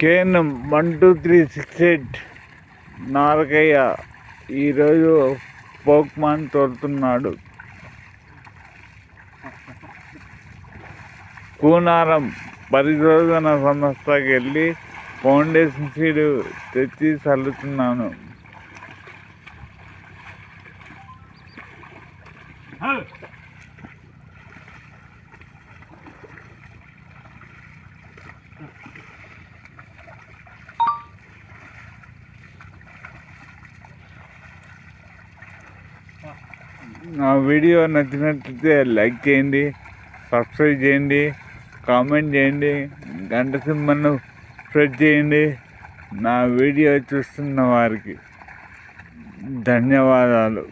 Kane one two three six eight Narakayya ఈరోజు పోక్మాన్ తోలుతున్నాడు కూనారం పరిశోధన సంస్థకి వెళ్ళి ఫౌండేషన్ సీడ్ తెచ్చి చల్లుతున్నాను. నా వీడియో నచ్చినట్లయితే లైక్ చేయండి సబ్స్క్రైబ్ చేయండి కామెంట్ చేయండి గంట సింహను స్ప్రెడ్ చేయండి. నా వీడియో చూస్తున్న వారికి ధన్యవాదాలు.